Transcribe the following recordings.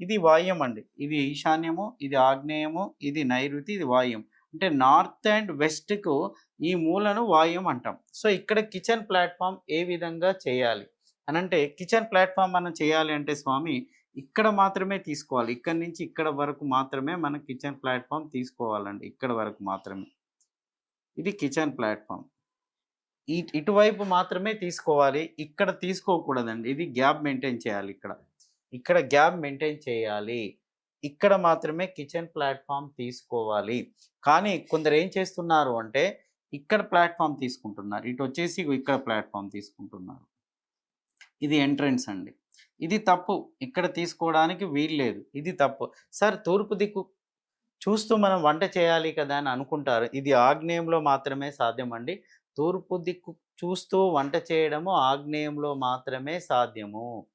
ఇది వాయుం అండి. ఇది ఈశాన్యము ఇది ఆగ్నేయము ఇది నైరుతి ఇది వాయుం. అంటే నార్త్ అండ్ వెస్ట్కు ఈ మూలను వాయుం అంటాం. సో ఇక్కడ కిచెన్ ప్లాట్ఫామ్ ఏ విధంగా చేయాలి? అని అంటే కిచెన్ ప్లాట్ఫామ్ మనం చేయాలి అంటే స్వామి ఇక్కడ మాత్రమే తీసుకోవాలి. ఇక్కడ నుంచి ఇక్కడ వరకు మాత్రమే మనం కిచెన్ ప్లాట్ఫామ్ తీసుకోవాలండి. ఇక్కడ వరకు మాత్రమే. ఇది కిచెన్ ప్లాట్ఫామ్. ఇటువైపు మాత్రమే తీసుకోవాలి. ఇక్కడ తీసుకోకూడదండి. ఇది గ్యాప్ మెయింటైన్ చేయాలి ఇక్కడ. ఇక్కడ గ్యాప్ మెయింటైన్ చేయాలి. ఇక్కడ మాత్రమే కిచెన్ ప్లాట్ఫామ్ తీసుకోవాలి. కానీ కొందరు ఏం చేస్తున్నారు అంటే ఇక్కడ ప్లాట్ఫామ్ తీసుకుంటున్నారు. ఇటు వచ్చేసి ఇక్కడ ప్లాట్ఫామ్ తీసుకుంటున్నారు. ఇది ఎంట్రన్స్ అండి. ఇది తప్పు. ఇక్కడ తీసుకోవడానికి వీల్లేదు ఇది తప్పు. సార్ తూర్పు దిక్కు చూస్తూ మనం వంట చేయాలి కదా అని అనుకుంటారు. ఇది ఆగ్నేయంలో మాత్రమే సాధ్యం అండి తూర్పు దిక్కు చూస్తూ వంట చేయడము ఆగ్నేయంలో మాత్రమే సాధ్యము.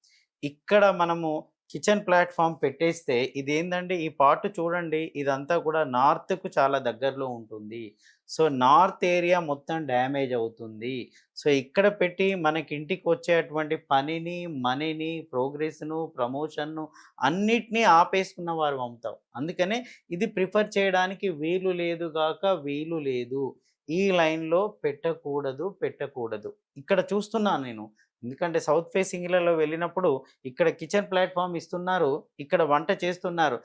ఇక్కడ మనము కిచెన్ ప్లాట్ఫామ్ పెట్టేస్తే ఇది ఏంటంటే ఈ పార్ట్ చూడండి. ఇదంతా కూడా నార్త్కు చాలా దగ్గరలో ఉంటుంది. సో నార్త్ ఏరియా మొత్తం డ్యామేజ్ అవుతుంది. సో ఇక్కడ పెట్టి మనకి ఇంటికి వచ్చేటువంటి పనిని మనీని ప్రోగ్రెస్ను ప్రమోషన్ను అన్నిటినీ ఆపేసుకున్న వారు అవుతాం. అందుకనే ఇది ప్రిఫర్ చేయడానికి వీలు లేదు గాక వీలు లేదు. ఈ లైన్లో పెట్టకూడదు పెట్టకూడదు. ఇక్కడ చూస్తున్నాను నేను. ఎందుకంటే సౌత్ ఫేసింగ్లలో వెళ్ళినప్పుడు ఇక్కడ కిచెన్ ప్లాట్ఫామ్ ఇస్తున్నారు ఇక్కడ వంట చేస్తున్నారు.